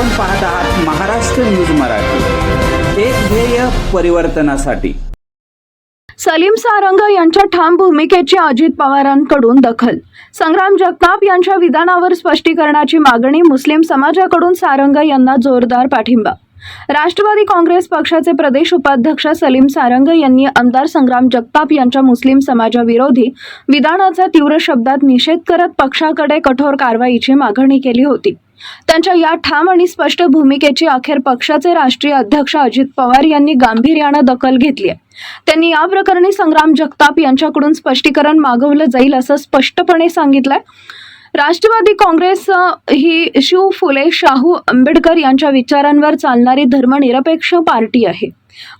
आपण पाहत आहात महाराष्ट्र न्यूज मराठी. एक ध्येय परिवर्तनासाठी. सलीम सारंग यांच्या ठाम भूमिकेची अजित पवारांकडून दखल. संग्राम जगताप यांच्या विधानावर स्पष्टीकरणाची मागणी मुस्लिम समाजाकडून सारंग यांना जोरदार पाठिंबा. राष्ट्रवादी काँग्रेस पक्षाचे प्रदेश उपाध्यक्ष सलीम सारंग यांनी आमदार संग्राम जगताप यांच्या मुस्लिम समाजाविरोधी विधानाचा तीव्र शब्दात निषेध करत पक्षाकडे कठोर कारवाईची मागणी केली होती. त्यांच्या या ठाम आणि स्पष्ट भूमिकेची अखेर पक्षाचे राष्ट्रीय अध्यक्ष अजित पवार यांनी गांभीर्यानं दखल घेतली आहे त्यांनी या प्रकरणी संग्राम जगताप यांच्याकडून स्पष्टीकरण मागवलं जाईल असं स्पष्टपणे सांगितलंय. राष्ट्रवादी काँग्रेस ही शिव फुले शाहू आंबेडकर यांच्या विचारांवर चालणारी धर्मनिरपेक्ष पार्टी आहे.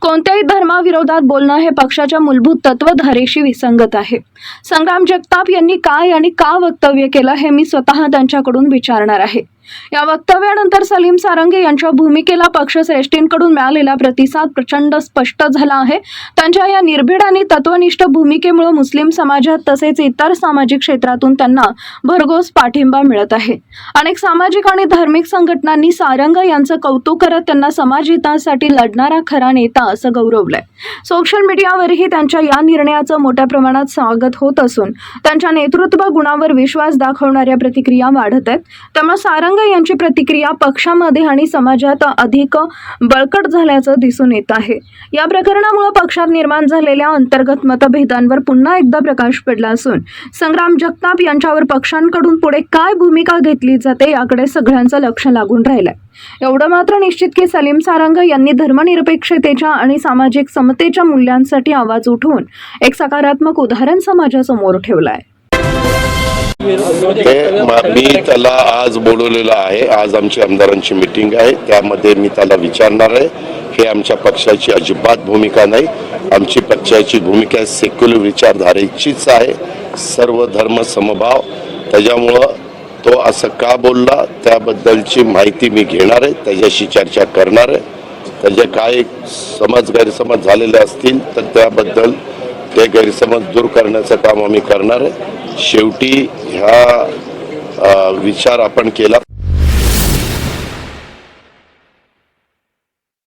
कोणत्याही धर्माविरोधात बोलणं हे पक्षाच्या मूलभूत तत्वधारेशी विसंगत आहे. संग्राम जगताप यांनी काय आणि का वक्तव्य केलं हे मी स्वतः त्यांच्याकडून विचारणार आहे. या वक्तव्यानंतर सलीम सारंगे यांच्या भूमिकेला पक्षश्रेष्ठींकडून मिळालेला प्रतिसाद प्रचंड स्पष्ट झाला आहे. त्यांच्या या निर्भीड आणि तत्वनिष्ठ भूमिकेमुळे मुस्लिम समाजात तसेच इतर सामाजिक क्षेत्रातून त्यांना भरघोस पाठिंबा मिळत आहे. अनेक सामाजिक आणि धार्मिक संघटनांनी सारंग यांचं कौतुक करत त्यांना समाजहितासाठी लढणारा खरा नेता असं गौरवलंय. सोशल मीडियावरही त्यांच्या या निर्णयाचं मोठ्या प्रमाणात स्वागत होत असून त्यांच्या नेतृत्व गुणावर विश्वास दाखवणाऱ्या प्रतिक्रिया वाढत आहेत. त्यामुळे सारंग यांची प्रतिक्रिया पक्षामध्ये आणि समाजात अधिक बळकट झाल्याचं दिसून येत आहे. या प्रकरणामुळे पक्षात निर्माण झालेल्या अंतर्गत मतभेदांवर पुन्हा एकदा प्रकाश पडला असून संग्राम जगताप यांच्यावर पक्षांकडून पुढे काय भूमिका घेतली जाते याकडे सगळ्यांचं लक्ष लागून राहिलंय. एवढं मात्र निश्चित की सलीम सारंग यांनी धर्मनिरपेक्षतेच्या आणि सामाजिक समतेच्या मूल्यांसाठी आवाज उठवून एक सकारात्मक उदाहरण समाजासमोर ठेवलं आहे म- मी त्याला आज बोलवलेलं आहे. आज आमची आमदारांची मिटिंग आहे. त्यामध्ये मी त्याला विचारणार आहे. हे आमच्या पक्षाची अजिबात भूमिका नाही. आमची पक्षाची भूमिका सेक्युलर विचारधारेचीच आहे. सर्व धर्म समभाव. त्याच्यामुळं तो असं का बोलला त्याबद्दलची माहिती मी घेणार आहे. त्याच्याशी चर्चा करणार आहे. त्याचे काय समज गैरसमज झालेले असतील तर त्याबद्दल ते गैरसमज दूर करण्याचं काम आम्ही करणार आहे. शेवटी ह्या विचार आपण केला.